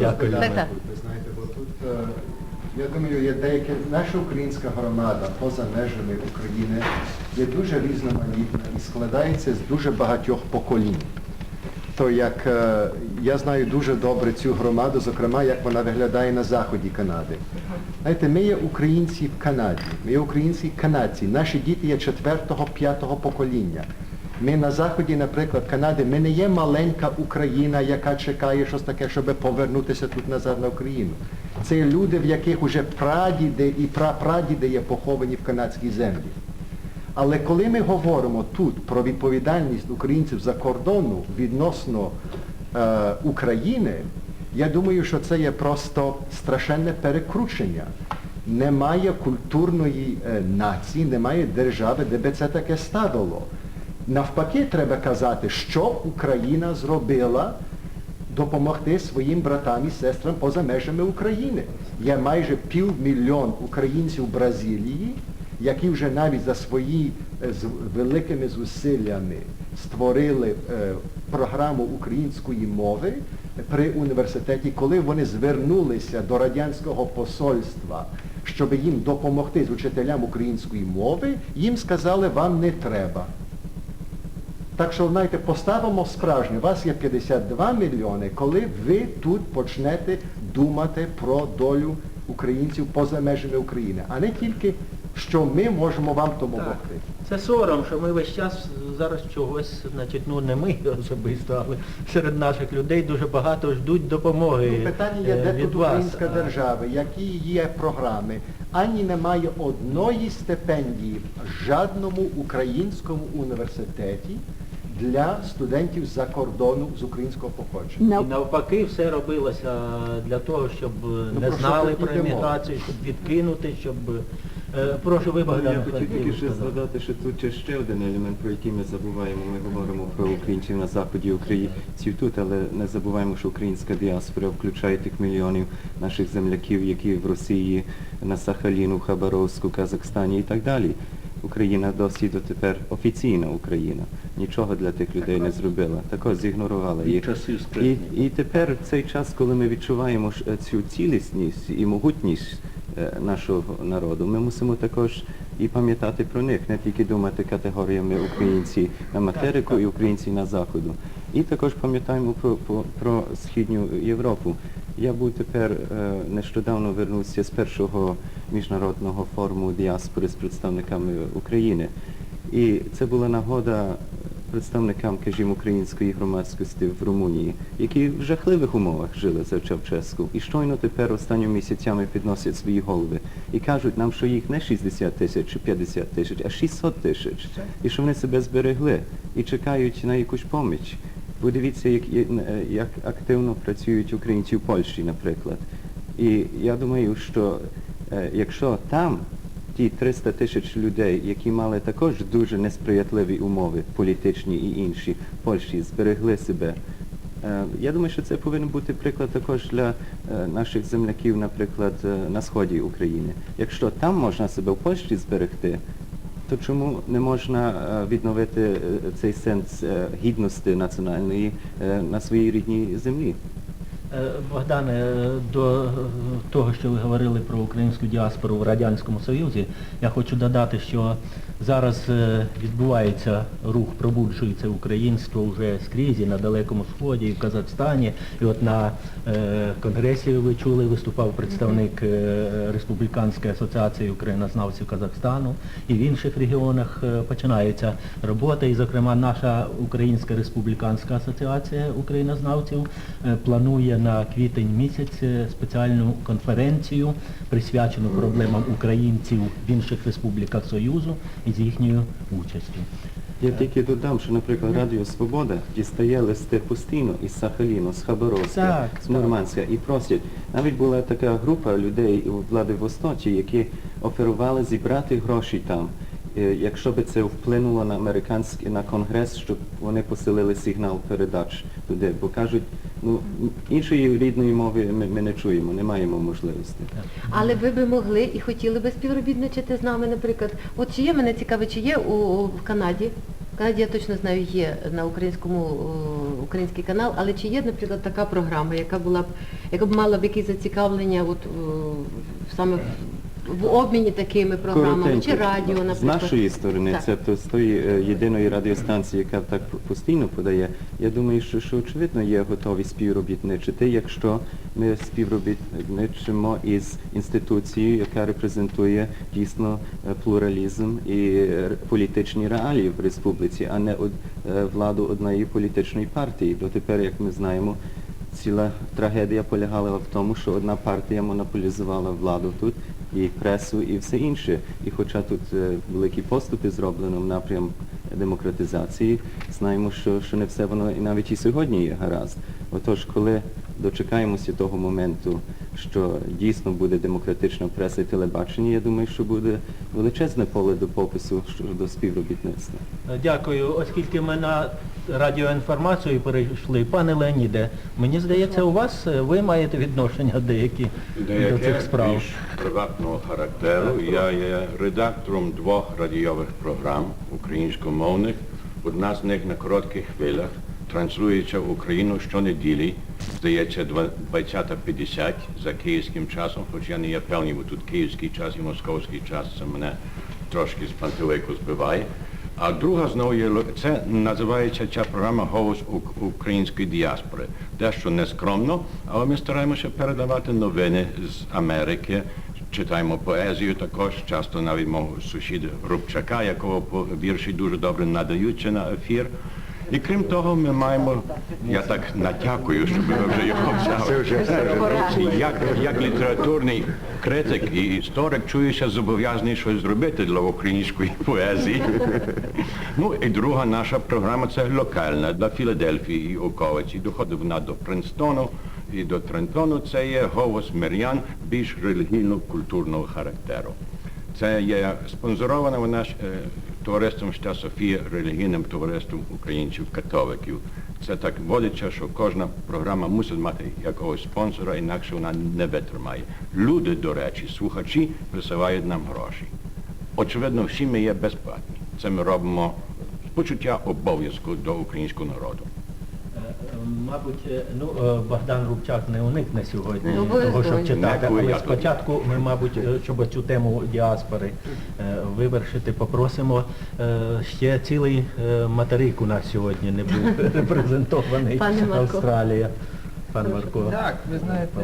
Дякую. Так, так. Ви знаєте, бо тут, е, я думаю, є деякі, наша українська громада поза межами України є дуже різноманітна і складається з дуже багатьох поколінь. То як е, я знаю дуже добре цю громаду, зокрема, як вона виглядає на заході Канади. Знаєте, ми є українці в Канаді, ми є українці канадці, наші діти є четвертого, п'ятого покоління. Ми на заході, наприклад, Канади, ми не є маленька Україна, яка чекає щось таке, щоб повернутися тут назад на Україну. Це люди, в яких уже прадіди і прапрадіди є поховані в канадській землі. Але коли ми говоримо тут про відповідальність українців за кордону відносно е, України, я думаю, що це є просто страшенне перекручення. Немає культурної е, нації, немає держави, де би це таке ставило. Навпаки, треба казати, що Україна зробила допомогти своїм братам і сестрам поза межами України. Є майже півмільйон українців в Бразилії, які вже навіть за свої е, з великими зусиллями створили е, програму української мови при університеті, коли вони звернулися до радянського посольства, щоб їм допомогти з учителям української мови, їм сказали, вам не треба. Так що, знаєте, поставимо справжнє, у вас є 52 мільйони, коли ви тут почнете думати про долю українців поза межами України, а не тільки, що ми можемо вам допомогти. Це сором, що ми весь час зараз чогось, значить, ну не ми особисто, але серед наших людей дуже багато ждуть допомоги Ну, питання є, е, де від тут вас. українська держава, які є програми. Ані немає одної стипендії в жодному українському університеті для студентів за кордону з українського походження. І навпаки, все робилося для того, щоб Ну, не про знали про еміграцію, щоб відкинути, щоб... е, Прошу ви, Богдан. Я хотів тільки ще згадати, що тут є ще один елемент, про який ми забуваємо. Ми говоримо про українців на заході, українців тут, але не забуваємо, що українська діаспора включає тих мільйонів наших земляків, які в Росії, на Сахаліну, Хабаровську, Казахстані і так далі. Україна досі дотепер офіційна Україна. Нічого для тих людей не зробила. Також зігнорувала їх. І, і тепер цей час, коли ми відчуваємо цю цілісність і могутність нашого народу, ми мусимо також і пам'ятати про них, не тільки думати категоріями українці на материку і українці на заходу. І також пам'ятаємо про, про, про Східню Європу. Я був тепер е, нещодавно вернувся з першого міжнародного форуму діаспори з представниками України. І це була нагода представникам, кажімо, української громадськості в Румунії, які в жахливих умовах жили за Чавческу. І щойно тепер останніми місяцями підносять свої голови і кажуть нам, що їх не 60 тисяч чи 50 тисяч, а 600 тисяч. І що вони себе зберегли і чекають на якусь поміч. Подивіться, як, як активно працюють українці в Польщі, наприклад. І я думаю, що е, якщо там ті 300 тисяч людей, які мали також дуже несприятливі умови, політичні і інші, в Польщі зберегли себе. Е, Я думаю, що це повинен бути приклад також для е, наших земляків, наприклад, е, на сході України. Якщо там можна себе в Польщі зберегти, то чому не можна відновити цей сенс гідності національної на своїй рідній землі? Е, Богдане, е, до того, що ви говорили про українську діаспору в Радянському Союзі, я хочу додати, що зараз е, відбувається рух, пробуджується українство вже скрізь, і на Далекому Сході, і в Казахстані. І от на конгресі ви чули, виступав представник Республіканської асоціації українознавців Казахстану, і в інших регіонах починається робота. І, зокрема, наша Українська республіканська асоціація українознавців планує на квітень місяць спеціальну конференцію, присвячену проблемам українців в інших республіках Союзу і з їхньою участю. Я тільки додам, що, наприклад, Радіо Свобода дістає листи постійно із Сахаліну, з Хабаровська, з Мурманська і просять. Навіть була така група людей у влади Востоті, які оферували зібрати гроші там. Е, Якщо би це вплинуло на американський на конгрес, щоб вони посилили сигнал передач туди, бо кажуть, ну іншої рідної мови ми, ми не чуємо, не маємо можливості. Але ви би могли і хотіли би співробітничати з нами, наприклад. От чи є мене цікавить, чи є у, в Канаді В Канаді я точно знаю, є на українському е, український канал, але чи є, наприклад, така програма, яка була б, яка б мала б якісь зацікавлення от, е, саме в, в обміні такими програмами, чи радіо, наприклад? З нашої сторони, Так. це з тої е, єдиної радіостанції, яка так постійно подає, я думаю, що, що очевидно є готові співробітничати, якщо ми співробітничимо із інституцією, яка репрезентує дійсно е, плуралізм і е, політичні реалії в республіці, а не од- е, владу одної політичної партії. Дотепер, як ми знаємо, Ціла трагедія полягала в тому, що одна партія монополізувала владу тут, і пресу, і все інше. І хоча тут е, великі поступи зроблено в напрям демократизації, знаємо, що, що не все воно і навіть і сьогодні є гаразд. Отож, коли дочекаємося того моменту, що дійсно буде демократична преса і телебачення, я думаю, що буде величезне поле до попису щодо співробітництва. Е, Дякую. Оскільки ми на радіоінформацію перейшли, пане Леоніде, мені здається, у вас е, ви маєте відношення деякі до цих справ. більш приватного характеру. Я є редактором двох радіових програм українськомовних. Одна з них на коротких хвилях транслюється в Україну щонеділі. Здається, два- 20.50 за київським часом, хоч я не є певний, бо тут київський час і московський час, це мене трошки з пантелику збиває. А друга знову є це називається ця програма Голос української діаспори. Дещо нескромно, але ми стараємося передавати новини з Америки. Читаємо поезію також, часто навіть мого сусіда Рубчака, якого вірші дуже добре надаються на ефір. І крім того, ми маємо, я так натякую, щоб ви вже його взяли. Як, як літературний критик і історик чуюся зобов'язаний щось зробити для української поезії. Ну і друга наша програма це локальна для Філадельфії і околиці. Доходить вона до Принстону і до Трентону. Це є голос мирян більш релігійно-культурного характеру. Це є спонсорована вона е, товариством Ща Софія, релігійним товариством українців-католиків. Це так водиться, що кожна програма мусить мати якогось спонсора, інакше вона не витримає. Люди, до речі, слухачі присилають нам гроші. Очевидно, всі ми є безплатні. Це ми робимо з почуття обов'язку до українського народу. Е, е, Мабуть, е, ну Богдан Рубчак не уникне сьогодні Ну, того, щоб читати, але спочатку ми, мабуть, щоб цю тему діаспори вивершити, попросимо е, ще цілий е, материк у нас сьогодні не був репрезентований. Австралія. Пан Марко. Так, ви знаєте,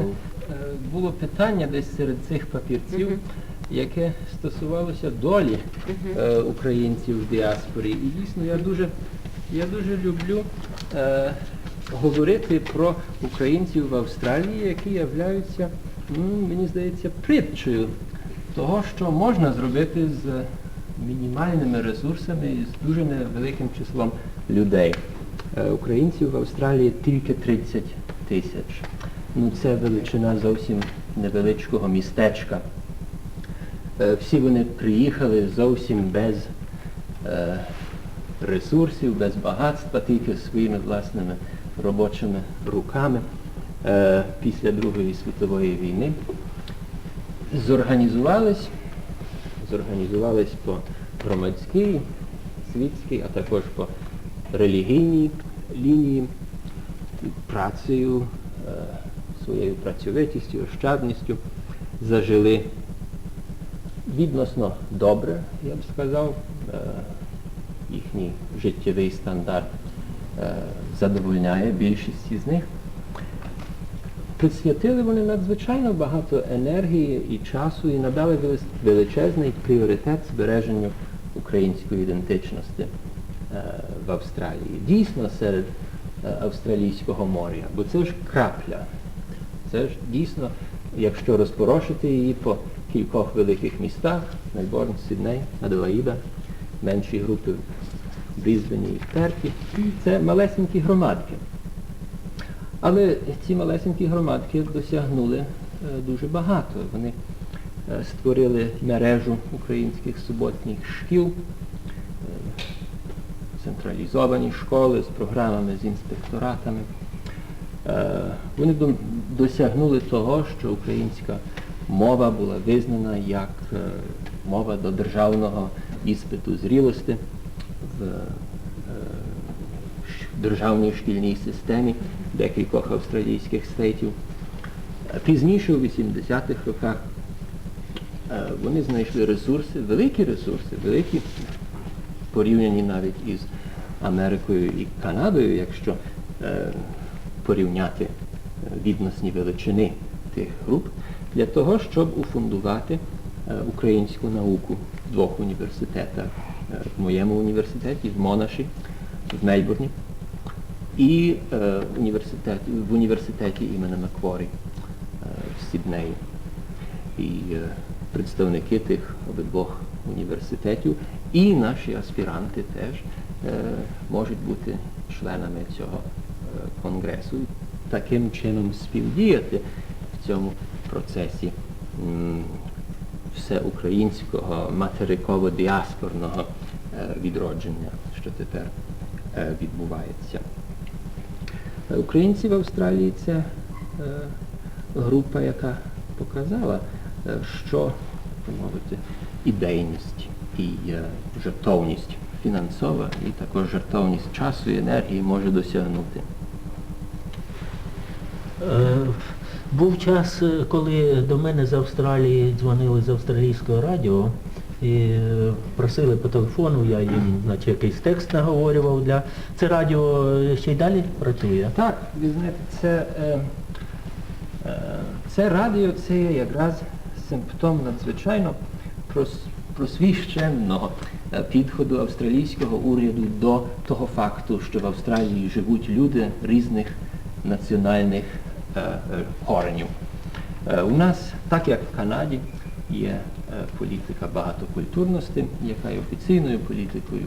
е, було питання десь серед цих папірців, яке стосувалося долі е, українців в діаспорі. І дійсно я дуже, я дуже люблю е, говорити про українців в Австралії, які являються, ну, мені здається, притчею того, що можна зробити з мінімальними ресурсами і з дуже невеликим числом людей. Е, Українців в Австралії тільки 30 тисяч. Ну це величина зовсім невеличкого містечка. Е, Всі вони приїхали зовсім без е, ресурсів, без багатства, тільки своїми власними робочими руками після Другої світової війни. Зорганізувались, зорганізувались по громадській, світській, а також по релігійній лінії, працею, е, своєю працьовитістю, ощадністю зажили відносно добре, я б сказав. Е, Їхній життєвий стандарт е, задовольняє більшість з них. Присвятили вони надзвичайно багато енергії і часу і надали величезний пріоритет збереженню української ідентичності е, в Австралії. Дійсно серед е, австралійського моря, бо це ж крапля. Це ж дійсно, якщо розпорошити її по кількох великих містах, Мельбурн, Сідней, Аделаїда, менші групи в Брізбені і в Перті, це малесенькі громадки. Але ці малесенькі громадки досягнули е, дуже багато. Вони е, створили мережу українських суботніх шкіл, е, централізовані школи з програмами, з інспекторатами. Вони досягнули того, що українська мова була визнана як мова до державного іспиту зрілості в державній шкільній системі декількох австралійських стейтів. Пізніше, у 80-х роках, е, вони знайшли ресурси, великі ресурси, великі, порівняні навіть із Америкою і Канадою, якщо е, порівняти е, відносні величини тих груп, для того, щоб уфундувати українську науку в двох університетах. В моєму університеті, в Монаші, в Мельбурні, і е, університет, в університеті імені Макворі е, в Сіднеї. І е, представники тих обидвох університетів і наші аспіранти теж можуть бути членами цього конгресу. Таким чином співдіяти в цьому процесі всеукраїнського материково-діаспорного відродження, що тепер відбувається. Українці в Австралії це е, група, яка показала, е, що, мовити, ідейність і е, жертовність фінансова і також жертовність часу і енергії може досягнути. Був час, коли до мене з Австралії дзвонили з австралійського радіо і е, просили по телефону, я їм наче якийсь текст наговорював для. Це радіо е, ще й далі працює. Так, ви знаєте, це, е, е, це радіо це є якраз симптом надзвичайно прос, просвіщеного е, підходу австралійського уряду до того факту, що в Австралії живуть люди різних національних е, е, коренів. Е, У нас, так як в Канаді, є політика багатокультурності, яка є офіційною політикою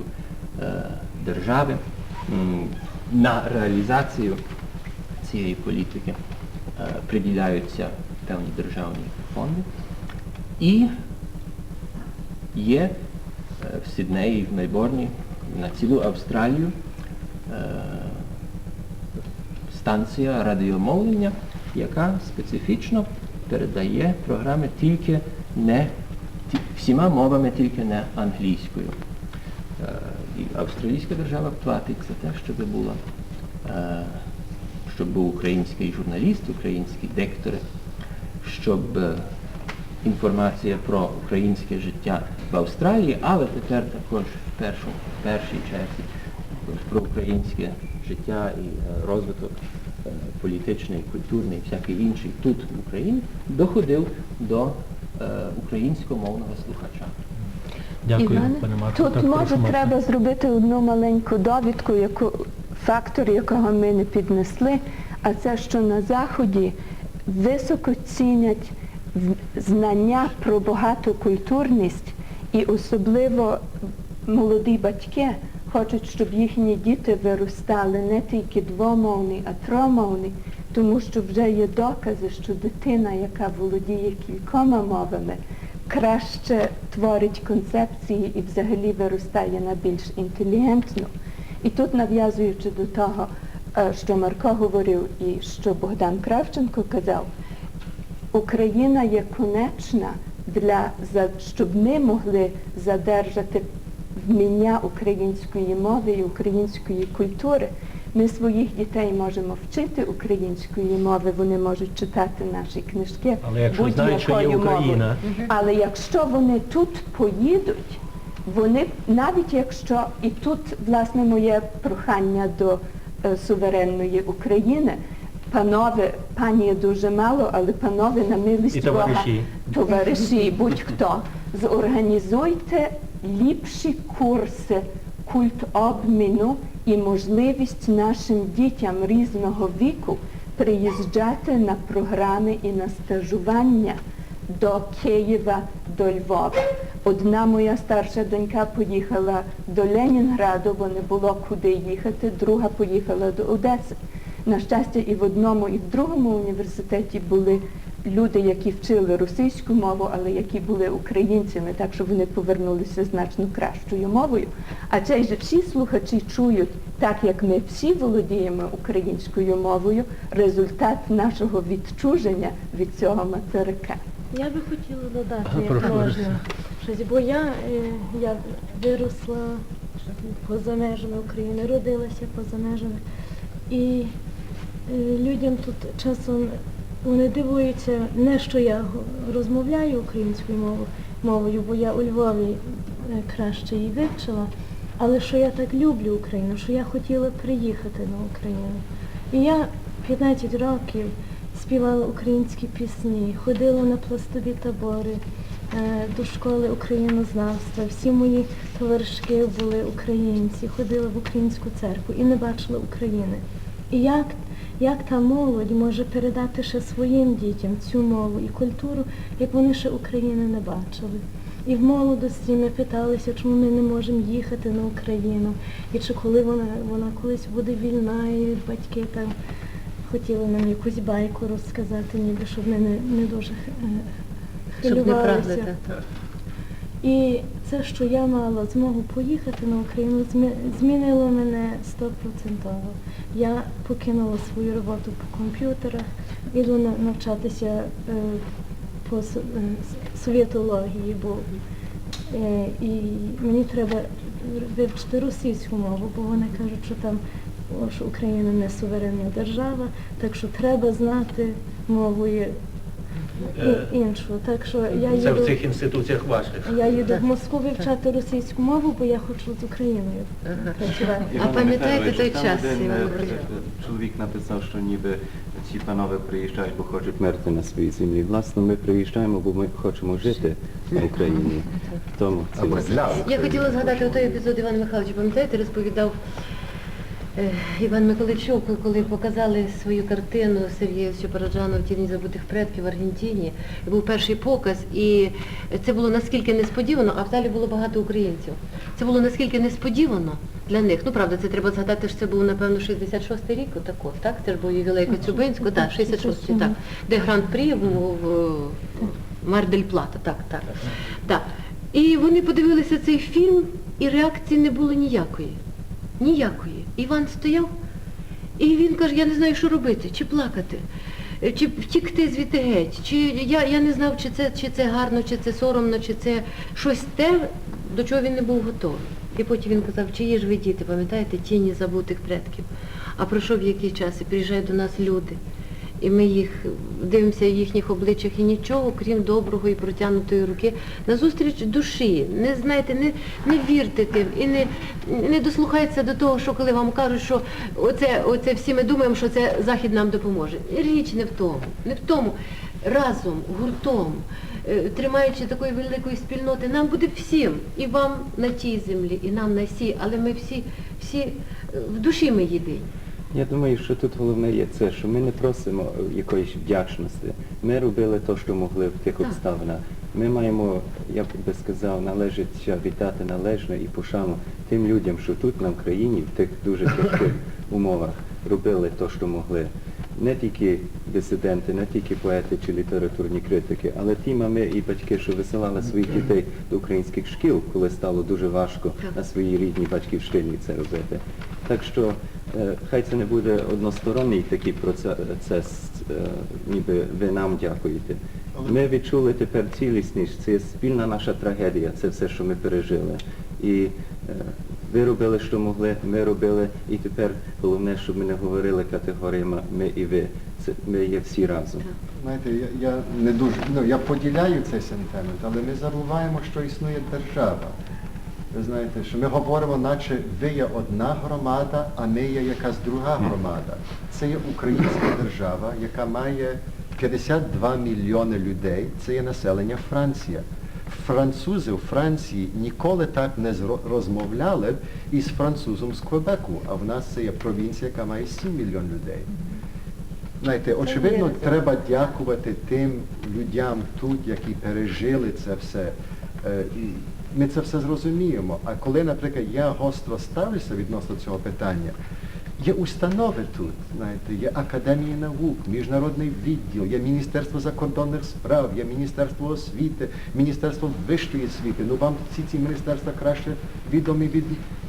е, держави. На реалізацію цієї політики е, приділяються певні державні фонди. І є е, в Сіднеї, в Мельбурні, на цілу Австралію е, станція радіомовлення, яка специфічно передає програми тільки не всіма мовами, тільки не англійською. Е, І австралійська держава платить за те, щоб була, е, щоб був український журналіст, українські диктори, щоб е, інформація про українське життя в Австралії, але тепер також в першу, першій черзі про українське життя і розвиток політичний, культурний, всякий інший тут в Україні доходив до українськомовного слухача. Дякую, Іване, пане Марко. Тут Так, може прошу, Марко. треба зробити одну маленьку довідку, яку фактор, якого ми не піднесли, а це, що на Заході високо цінять знання про багатокультурність і особливо молоді батьки хочуть, щоб їхні діти виростали не тільки двомовні, а тромовні, тому що вже є докази, що дитина, яка володіє кількома мовами, краще творить концепції і взагалі виростає на більш інтелігентну. І тут, нав'язуючи до того, е, що Марко говорив і що Богдан Кравченко казав, Україна є конечна для щоб ми могли задержати вміння української мови і української культури. Ми своїх дітей можемо вчити української мови, вони можуть читати наші книжки. Але якщо знають, що є будь-якою мовою. Але якщо вони тут поїдуть, вони навіть якщо і тут власне моє прохання до е, суверенної України. Панове, пані дуже мало, але панове на милість товариші. Бога, товариші, будь-хто, зорганізуйте ліпші курси культ обміну і можливість нашим дітям різного віку приїжджати на програми і на стажування до Києва, до Львова. Одна моя старша донька поїхала до Ленінграду, бо не було куди їхати, друга поїхала до Одеси. На щастя, і в одному, і в другому університеті були люди, які вчили російську мову, але які були українцями, так що вони повернулися значно кращою мовою. А цей же всі слухачі чують, так як ми всі володіємо українською мовою, результат нашого відчуження від цього материка. Я би хотіла додати, Ага, як можна щось, бо я, е, я виросла поза межами України, родилася поза межами. І е, людям тут часом вони дивуються, не що я розмовляю українською мовою, бо я у Львові е, краще її вивчила, але що я так люблю Україну, що я хотіла приїхати на Україну. І я 15 років співала українські пісні, ходила на пластові табори, е, до школи українознавства. Всі мої товаришки були українці, ходила в українську церкву і не бачила України. І як, як та молодь може передати ще своїм дітям цю мову і культуру, як вони ще України не бачили. І в молодості ми питалися, чому ми не можемо їхати на Україну, і чи коли вона, вона колись буде вільна, і батьки там хотіли нам якусь байку розказати, ніби щоб ми не, не дуже е, Щоб не хвилювалися. І це, що я мала змогу поїхати на Україну, змінило мене стопроцентово. Я покинула свою роботу по комп'ютерах, іду навчатися е, по со- совєтології, бо е, і мені треба вивчити російську мову, бо вони кажуть, що там що Україна не суверенна держава, так що треба знати мову іншу. Так що я Це в цих інституціях ваших. Я їду в Москву вивчати російську мову, бо я хочу з Україною працювати. А пам'ятаєте той час, Іван е, Чоловік написав, що ніби ці панове приїжджають, бо хочуть мерти на своїй землі. Власне, ми приїжджаємо, бо ми хочемо жити в Україні. Тому Я хотіла згадати той епізод Івана Михайловича, пам'ятаєте, розповідав е, Іван Миколайчук, коли показали свою картину Сергія Параджанова «Тіні забутих предків в Аргентині. Був перший показ, і це було наскільки несподівано, а в залі було багато українців. Це було наскільки несподівано для них. Ну, правда, це треба згадати, що це був, напевно, 66-й рік, отако, так? Це ж був ювілей Коцюбинського, так, 66-й, так. Де Гран-прі в, в Мар дель Плата, так, так. так. І вони подивилися цей фільм, і реакції не було ніякої. Ніякої. Іван стояв, і він каже, я не знаю, що робити, чи плакати, чи втікти звідти геть, чи я, я не знав, чи це, чи це гарно, чи це соромно, чи це щось те, до чого він не був готовий. І потім він казав, чиї ж ви діти, пам'ятаєте, тіні забутих предків. А пройшов який час, і приїжджають до нас люди. І ми їх дивимося в їхніх обличчях і нічого, крім доброго і протягнутої руки, назустріч душі. Не знаєте, не, не вірте тим і не, не дослухайтеся до того, що коли вам кажуть, що оце, оце всі ми думаємо, що це Захід нам допоможе. Річ не в тому, не в тому. Разом, гуртом, е, тримаючи такої великої спільноти, нам буде всім, і вам на тій землі, і нам на сій, але ми всі, всі е, в душі ми єдині. Я думаю, що тут головне є це, що ми не просимо якоїсь вдячності. Ми робили те, що могли в тих обставинах. Ми маємо, я б би сказав, належить віддати належне і пошану тим людям, що тут на Україні в тих дуже тяжких умовах робили те, що могли. Не тільки дисиденти, не тільки поети чи літературні критики, але ті мами і батьки, що висилали своїх дітей до українських шкіл, коли стало дуже важко на своїй рідній батьківщині це робити. Так що е, хай це не буде односторонній такий процес, е, ніби ви нам дякуєте. Ми відчули тепер цілісність, це спільна наша трагедія, це все, що ми пережили. І е, ви робили, що могли, ми робили, і тепер головне, щоб ми не говорили категоріями ми і ви. Це ми є всі разом. Знаєте, я, я не дуже, ну я поділяю цей сентимент, але ми забуваємо, що існує держава. Ви знаєте, що ми говоримо, наче ви є одна громада, а ми є якась друга громада. Це є українська держава, яка має 52 мільйони людей, це є населення Франція. Французи в Франції ніколи так не розмовляли б із французом з Квебеку, а в нас це є провінція, яка має 7 мільйонів людей. Знаєте, очевидно, треба дякувати тим людям тут, які пережили це все. Е, і Ми це все зрозуміємо. А коли, наприклад, я гостро ставлюся відносно цього питання, є установи тут, знаєте, є Академія наук, міжнародний відділ, є Міністерство закордонних справ, є Міністерство освіти, Міністерство вищої освіти. Ну вам всі ці міністерства краще відомі від.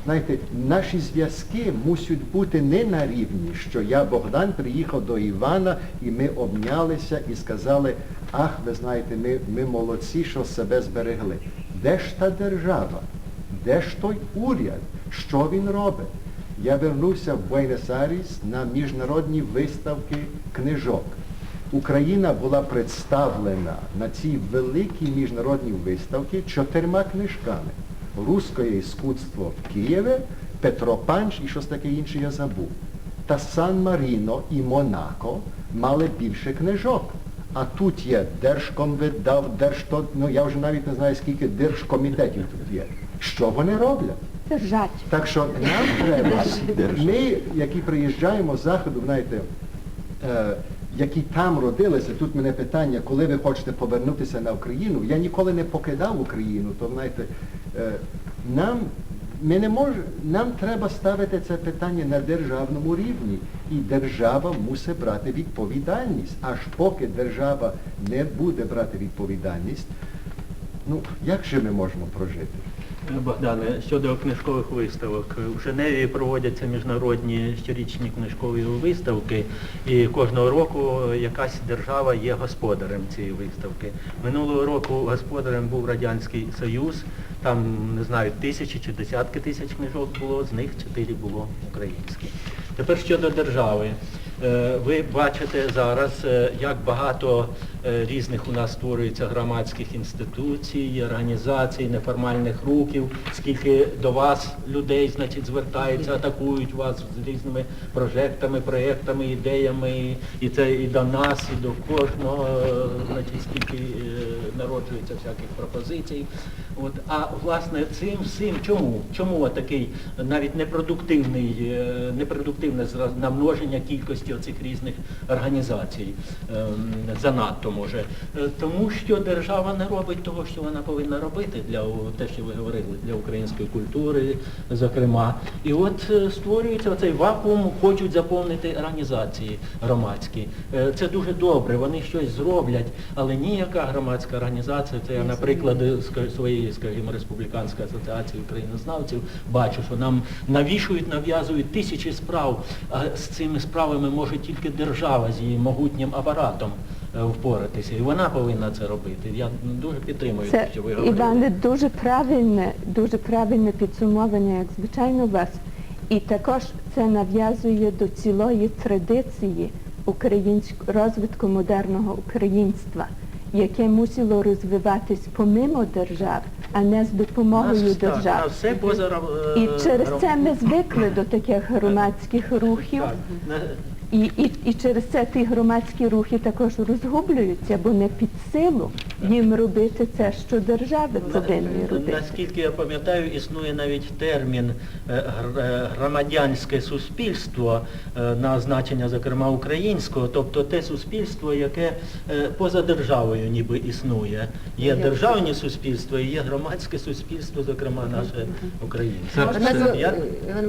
Знаєте, наші зв'язки мусять бути не на рівні, що я, Богдан, приїхав до Івана і ми обнялися і сказали, ах, ви знаєте, ми, ми молодці, що себе зберегли. Де ж та держава? Де ж той уряд? Що він робить? Я вернувся в Буенос-Айрес на міжнародні виставки книжок. Україна була представлена на цій великій міжнародній виставці чотирма книжками. Руське іскусство в Києві, Петро Панч і щось таке інше я забув. Та Сан-Маріно і Монако мали більше книжок. А тут є Держкомвидав, Держто, ну я вже навіть не знаю, скільки держкомітетів тут є. Що вони роблять? Держать. Так що нам треба, ми, які приїжджаємо з заходу, знаєте, е, які там родилися, тут мене питання, коли ви хочете повернутися на Україну, я ніколи не покидав Україну, то знаєте, е, нам, ми не мож, нам треба ставити це питання на державному рівні. І держава мусить брати відповідальність. Аж поки держава не буде брати відповідальність, ну як же ми можемо прожити? Богдане, щодо книжкових виставок, в Женеві проводяться міжнародні щорічні книжкові виставки, і кожного року якась держава є господарем цієї виставки. Минулого року господарем був Радянський Союз, там, не знаю, тисячі чи десятки тисяч книжок було, з них чотири було українські. Тепер щодо держави. Е, Ви бачите зараз, е, як багато різних у нас створюється громадських інституцій, організацій, неформальних рухів, скільки до вас людей значить, звертаються, атакують вас з різними прожектами, проєктами, ідеями, і це і до нас, і до кожного, е, значить, скільки е, народжується всяких пропозицій. От, а власне цим всім чому? Чому такий навіть непродуктивний, е, непродуктивне намноження кількості оцих різних організацій ем, занадто може? Е, Тому що держава не робить того, що вона повинна робити для те, що ви говорили, для української культури, зокрема. І от е, створюється оцей вакуум, хочуть заповнити організації громадські. Е, Це дуже добре, вони щось зроблять, але ніяка громадська організація, це я, наприклад, своєї, скажімо, республіканської асоціації українознавців бачу, що нам навішують, нав'язують тисячі справ, а з цими справами може тільки держава з її могутнім апаратом впоратися. І вона повинна це робити. Я дуже підтримую те, Це, що ви говорите. Іване, дуже правильне, дуже правильне підсумовання, як звичайно вас. І також це нав'язує до цілої традиції розвитку модерного українства, яке мусило розвиватись помимо держав, а не з допомогою Нас, держав. нас все поза І е, через це ми звикли до таких громадських рухів. Так, І, і, і через це ті громадські рухи також розгублюються, бо не під силу їм робити це, що держави повинні робити. Наскільки я пам'ятаю, існує навіть термін е, е, громадянське суспільство е, на значення, зокрема, українського, тобто те суспільство, яке е, поза державою ніби існує. Є державні суспільства і є громадське суспільство, зокрема наше українське.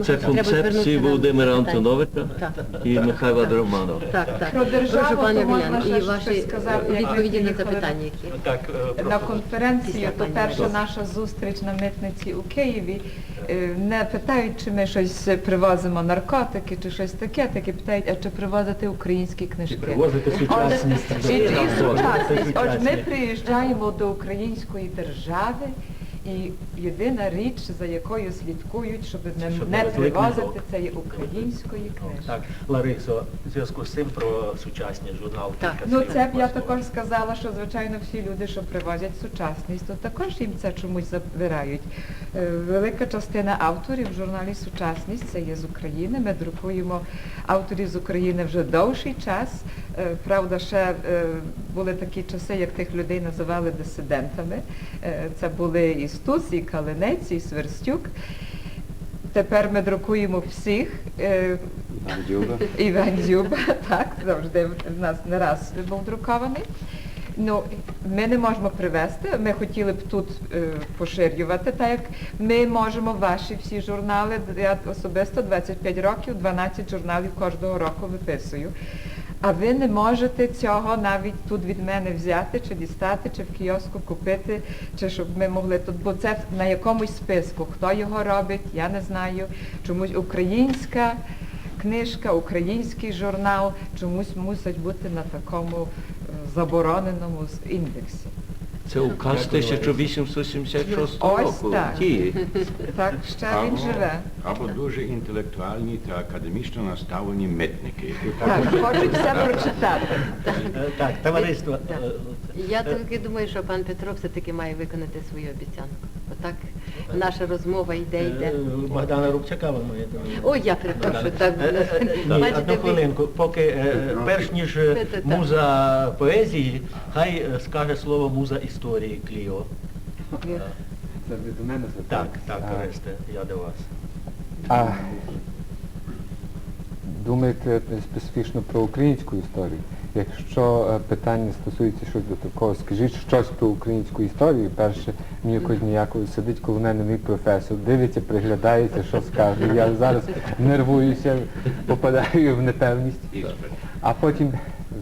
Це- це- Це на Володимира питання. Антоновича Так. і Михайла Дроманова. Так, так. Про державу, Прошу, пане то можна ще і щось ваші сказати, як відповіді ви на приїхали запитання, які. Так, е, На прошу. конференції, то перша наша зустріч на митниці у Києві. Е, Не питають, чи ми щось привозимо наркотики чи щось таке, таке питають, а чи привозити українські книжки. привозити сучасність. І, і сучасність. Отже, ми приїжджаємо до української держави. І єдина річ, за якою слідкують, щоб не, Щоб не не це є української книжки. Так, Ларисо, в зв'язку з цим про сучасність журнал. Так. кілька Ну слів це б я також сказала, що звичайно всі люди, що привозять сучасність, то також їм це чомусь забирають. Е, Велика частина авторів в журналі Сучасність це є з України. Ми друкуємо авторів з України вже довший час. Е, Правда, ще е, були такі часи, як тих людей називали дисидентами. Е, Це були і Стус, і Калинець, і Сверстюк. Тепер ми друкуємо всіх. Е, Іван Дюба. Іван Дзюба, так, завжди в нас не раз був друкований. Ну, ми не можемо привезти, ми хотіли б тут е, поширювати, так як ми можемо ваші всі журнали, я особисто 25 років, 12 журналів кожного року виписую. А ви не можете цього навіть тут від мене взяти, чи дістати, чи в кіоску купити, чи щоб ми могли тут, бо це на якомусь списку. Хто його робить, я не знаю. Чомусь українська книжка, український журнал чомусь мусить бути на такому е, забороненому індексі. Це указ 1876 Ось року. так. Ті. Так, ще він живе. або дуже інтелектуальні та академічно наставлені митники. Так, хочуть все прочитати. Е, Так, товариство. Е, Я тільки думаю, що пан Петро все-таки має виконати свою обіцянку. Отак наша розмова йде, йде. е, Богдана Рубчака ви маєте. Ой, я перепрошую, так. Е, е, е, Бачите, одну хвилинку. Поки перш ніж муза поезії, хай скаже слово муза історії Кліо. Це ви до мене Так, так, Оресте, я до вас. А думаєте специфічно про українську історію? Якщо е, питання стосується щось до такого, скажіть щось про українську історію, перше мені якось ніяково сидить коло мене мій професор, дивиться, приглядається, що скаже. Я зараз нервуюся, попадаю в непевність. А потім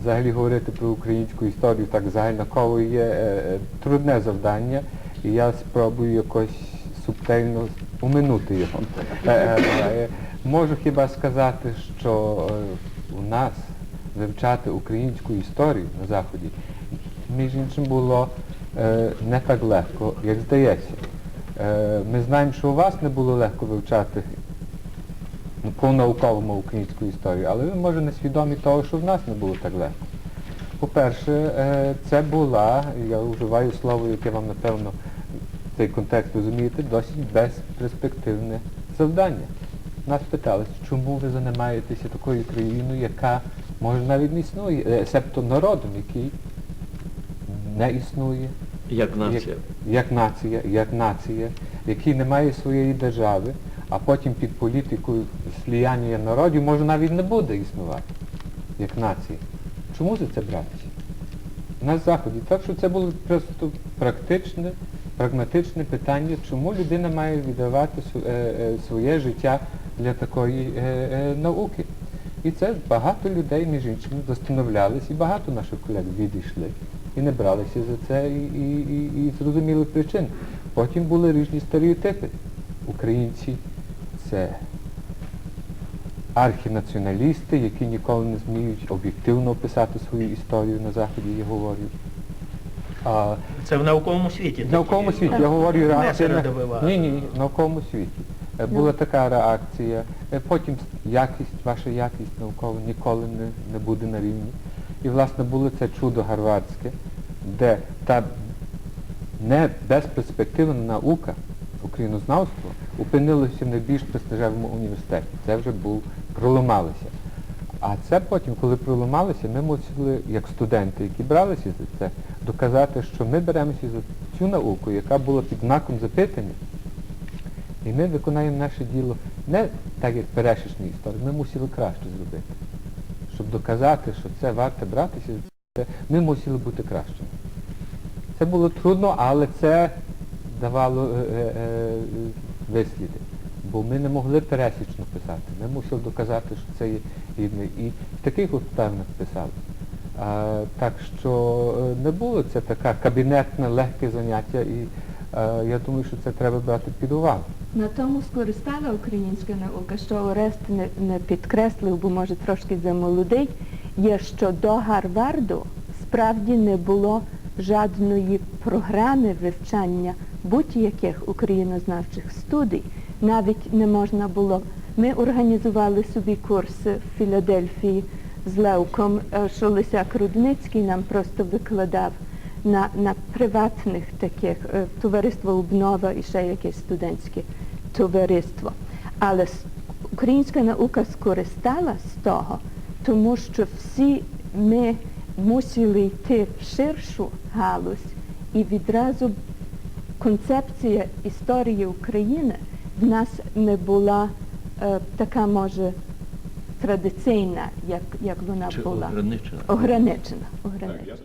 взагалі говорити про українську історію так загальноково є е, е, трудне завдання, і я спробую якось субтильно уминути його. Е, е, е, Можу хіба сказати, що е, у нас вивчати українську історію на Заході, між іншим було е, не так легко, як здається. Е, Ми знаємо, що у вас не було легко вивчати по-науковому українську історію, але ви, може, не свідомі того, що в нас не було так легко. По-перше, е, це була, я вживаю слово, яке вам, напевно, цей контекст розумієте, досить безперспективне завдання. Нас питали, чому ви займаєтеся такою країною, яка може навіть не існує, е, себто народом, який не існує, Як нація. як, як нація, як нація, який не має своєї держави, а потім під політикою сліяння народів може навіть не буде існувати, як нація. Чому за це братися? На Заході. Так що це було просто практичне, прагматичне питання, чому людина має віддавати е, е, своє життя для такої науки. І це багато людей, між іншим, застановлялись, і багато наших колег відійшли і не бралися за це і, і, і, і зрозуміли причин. Потім були різні стереотипи. Українці це архінаціоналісти, які ніколи не зміють об'єктивно описати свою історію на Заході, я говорю. А, Це в науковому світі. в науковому світі, я говорю реакція. Ні, ні, в науковому світі. Е, Була така реакція. Е, Потім якість, ваша якість наукова ніколи не, не буде на рівні. І, власне, було це чудо гарвардське, де та не безперспективна наука, українознавство, опинилося в найбільш престижевому університеті. Це вже був, проламалося. А це потім, коли проламалися, ми мусили, як студенти, які бралися за це, доказати, що ми беремося за цю науку, яка була під знаком запитання, і ми виконаємо наше діло не так, як перешишні історії, ми мусили краще зробити. Щоб доказати, що це варто братися, ми мусили бути кращими. Це було трудно, але це давало е, е, е, висліди. Бо ми не могли пересічно писати. Ми мусили доказати, що це є гідне. І в таких обставинах писали. А, так що е, не було це таке кабінетне, легке заняття, і е, я думаю, що це треба брати під увагу. На тому скористала українська наука, що Орест не, не підкреслив, бо може трошки замолодий, є, що до Гарварду справді не було жодної програми вивчання будь-яких українознавчих студій. Навіть не можна було. Ми організували собі курс в Філадельфії з Левком, е, що Лисяк Рудницький нам просто викладав на, на приватних таких е, товариство Обнова і ще якесь студентське товариство. Але українська наука скористала з того, тому що всі ми мусили йти в ширшу галузь і відразу концепція історії України в нас не була е, така, може, традиційна, як, як вона Чи була. ограничена? Ограничена. Ограничена.